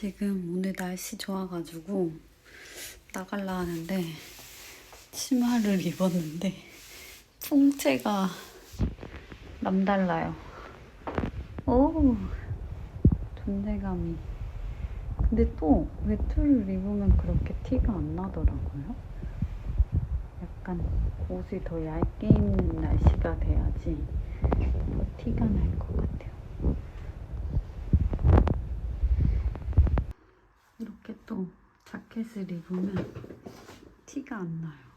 지금 오늘 날씨 좋아가지고 나갈라 하는데 치마를 입었는데 풍채가 남달라요. 오 존재감이. 근데 또 외투를 입으면 그렇게 티가 안 나더라고요. 약간 옷을 더 얇게 입는 날씨가 돼야지 더 티가 날 것 같아요. 이렇게 또 자켓을 입으면 티가 안 나요.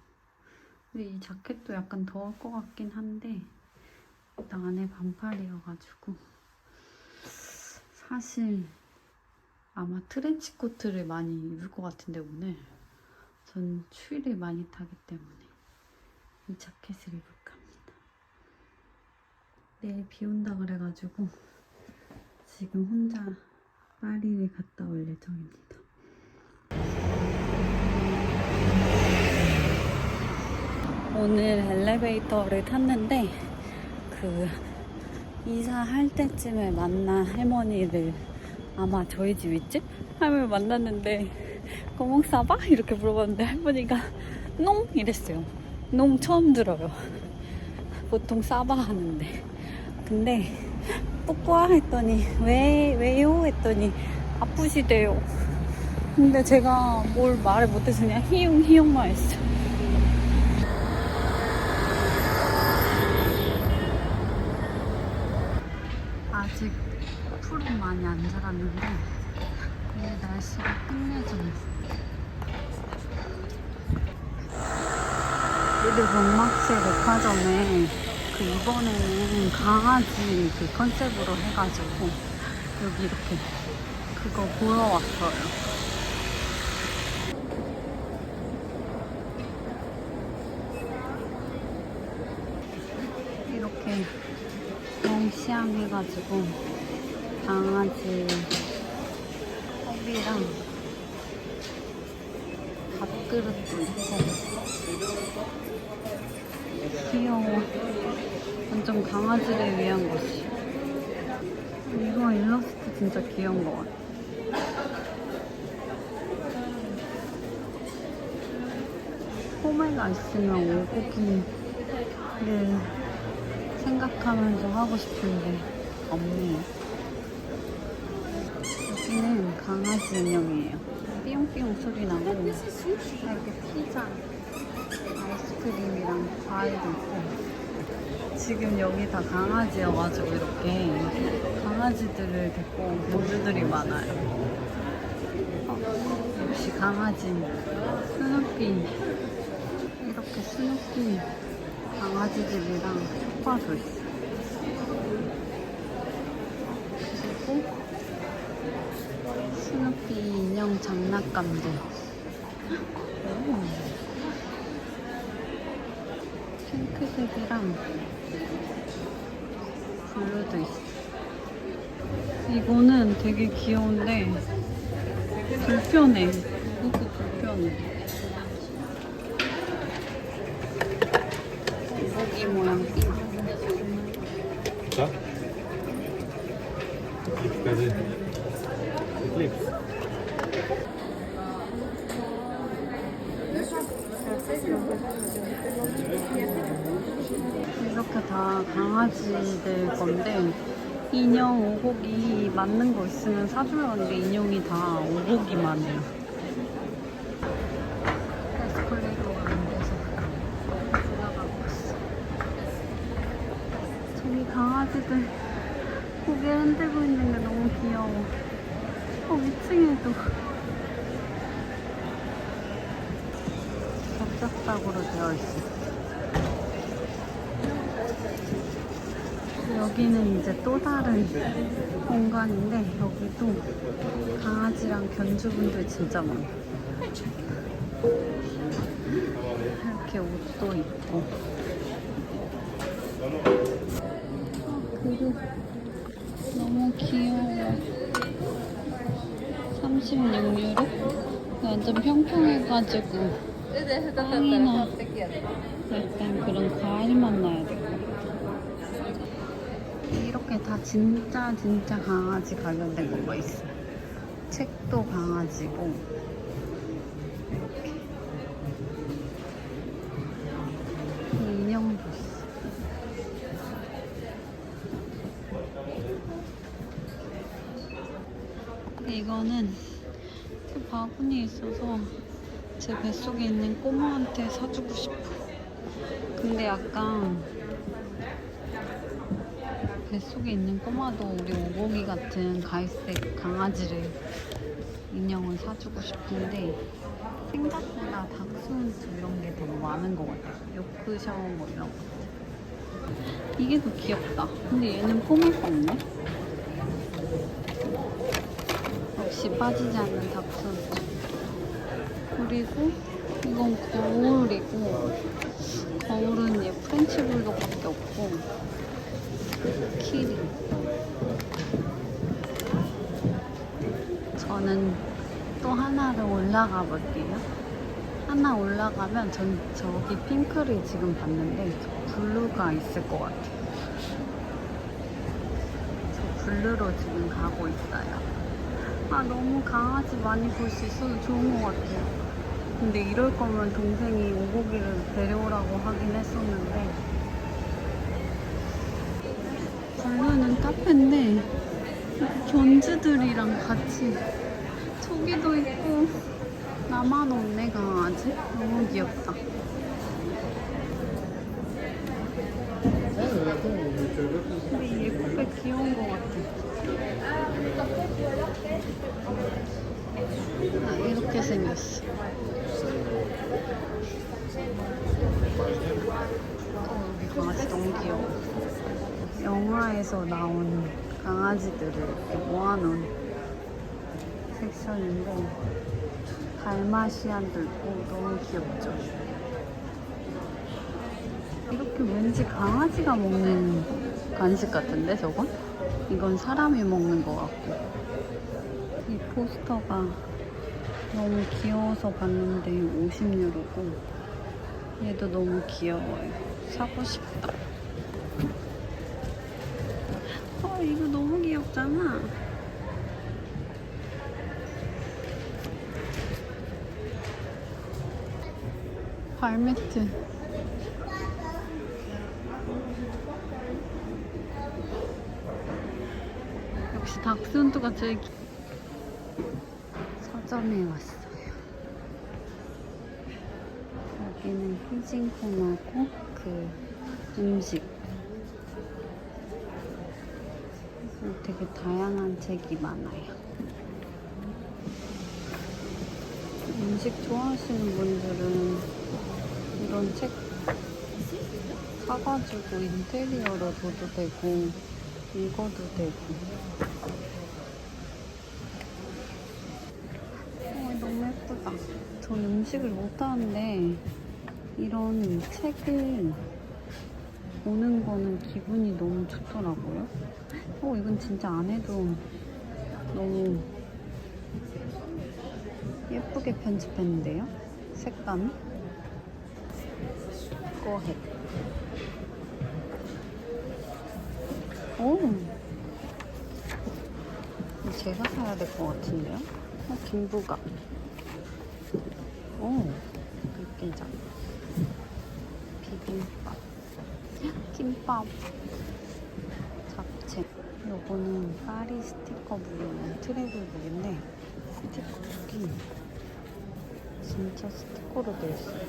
근데 이 자켓도 약간 더울 것 같긴 한데 일단 안에 반팔이어가지고 사실 아마 트렌치 코트를 많이 입을 것 같은데 오늘 전 추위를 많이 타기 때문에 이 자켓을 입을까 합니다. 내일 비 온다 그래가지고 지금 혼자 파리를 갔다 올 예정입니다. 오늘 엘리베이터를 탔는데 그 이사할 때쯤에 만난 할머니를 아마 저희 집 윗집 할머니 만났는데 거목 사봐? 이렇게 물어봤는데 할머니가 농 이랬어요. 농 처음 들어요. 보통 싸봐 하는데 근데 뿌뿌아 했더니 왜 왜요 했더니 아프시대요. 근데 제가 뭘 말을 못해서 그냥 히웅 히웅만 했어. 아 풀은 많이 안 자랐는데 오늘 날씨가 끝내줘요. 우리 문막실 백화점에 그 이번에는 강아지 그 컨셉으로 해가지고 여기 이렇게 그거 보러 왔어요. 이렇게 몽시앙 해가지고 강아지. 컵이랑 밥그릇도 있고 귀여워. 완전 강아지를 위한 곳이. 이거 일러스트 진짜 귀여운 것 같아. 소매가 있으면 오고기를 생각하면서 하고 싶은데. 없네요. 여기는 강아지 인형이에요. 삐용삐용 소리 나고 이렇게 피자, 아이스크림이랑 과일도 있고 지금 여기 다 강아지여가지고 이렇게 강아지들을 데리고 온 공주들이 많아요. 어, 역시 강아지 스누피 이렇게 스누피 강아지들이랑 소파도 있어. 그리고 스누피 인형 장난감들. 오. 핑크색이랑 블루도 있어. 이거는 되게 귀여운데 불편해. 이거 불편해. 인형 오곡이 맞는 거 있으면 사주려고 하는데 인형이 다 오곡이만 해요. 에스컬레이터가 안 돼서 올라가고 있어. 저기 강아지들 고개 흔들고 있는 게 너무 귀여워. 어, 위층에도 접착작으로 되어 있어. 여기는 이제 또 다른 공간인데 여기도 강아지랑 견주분들 진짜 많아. 이렇게 옷도 있고. 아, 그릇 너무 귀여워. 36유로? 완전 평평해가지고 빵이나 약간 그런 과일만 넣어야 될것 같아. 이렇게 다 진짜 진짜 강아지 관련된 거가 있어. 책도 강아지고. 이거는 그 바구니 있어서 제 뱃속에 있는 꼬마한테 사주고 싶어. 근데 약간 뱃속에 있는 꼬마도 우리 오고기 같은 갈색 강아지를 인형을 사주고 싶은데 생각보다 닥스훈트 이런 게 너무 많은 것 같아. 요크셔 뭐 이런 거. 이게 더 귀엽다. 근데 얘는 포메가 없네. 역시 빠지지 않는 닥스훈트. 그리고 이건 거울이고 거울은 얘 프렌치 불독밖에 없고 키리. 저는 또 하나를 올라가 볼게요. 하나 올라가면 전 저기 핑크를 지금 봤는데 저 블루가 있을 것 같아요. 저 블루로 지금 가고 있어요. 아 너무 강아지 많이 볼 수 있어서 좋은 것 같아요. 근데 이럴 거면 동생이 오고기를 데려오라고 하긴 했었는데 블루는 카페인데 견주들이랑 같이 저기도 있고 나만 없네 강아지 너무 귀엽다. 근데 얘 코가 귀여운 것 같아. 아, 이렇게 생겼어. 어, 여기 강아지 너무 귀여워 영화에서 나온 강아지들을 이렇게 모아놓은 섹션인데 달마시안도 있고 너무 귀엽죠. 이렇게 왠지 강아지가 먹는 간식 같은데 저건? 이건 사람이 먹는 것 같고 이 포스터가 너무 귀여워서 봤는데 50유로고 얘도 너무 귀여워요. 사고 싶다. 어, 이거 귀엽잖아. 발매트. 역시 닥스훈트가 제일 기... 서점에 왔어요. 여기는 희진 코너고 그 음식 되게 다양한 책이 많아요. 음식 좋아하시는 분들은 이런 책 사가지고 인테리어로 둬도 되고 읽어도 되고 어, 너무 예쁘다. 전 음식을 못하는데 이런 책을 보는 거는 기분이 너무 좋더라고요. 어, 이건 진짜 안 해도 너무 예쁘게 편집했는데요? 색감이? 꼬해. 오! 제가 사야 될 것 같은데요? 어, 김부각. 오! 육개장. 비빔밥. 김밥. 잡채. 요거는 파리 스티커 부분 트래블북인데 스티커북이 진짜 스티커로 되어 있어요.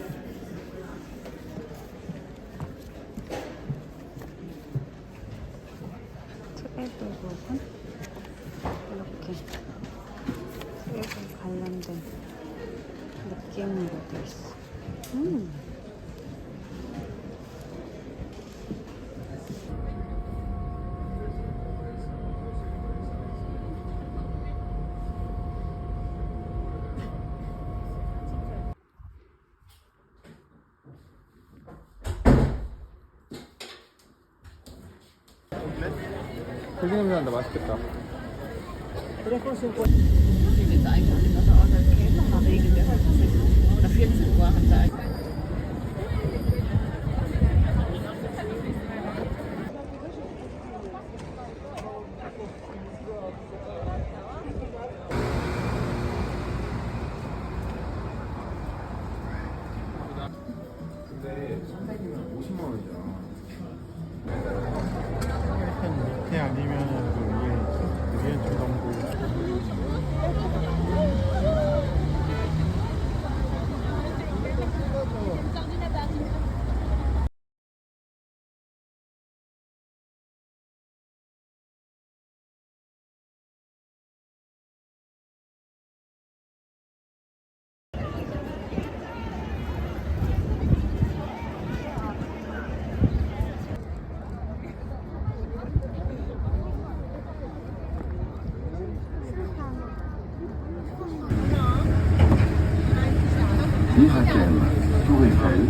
트래블북은 이렇게 트래블 관련된 느낌으로 되어 있어. 음. 고기 냄새 난다 맛있겠다 Mirakel, Tour Eiffel.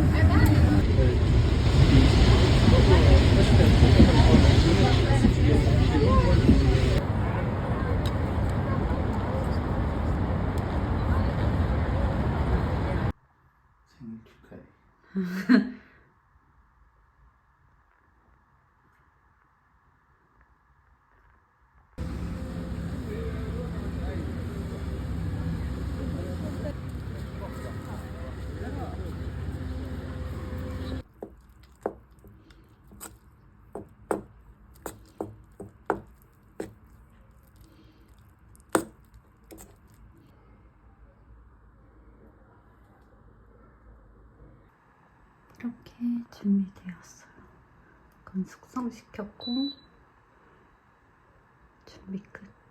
Okay. 이렇게 준비되었어요. 그럼 숙성시켰고 준비 끝.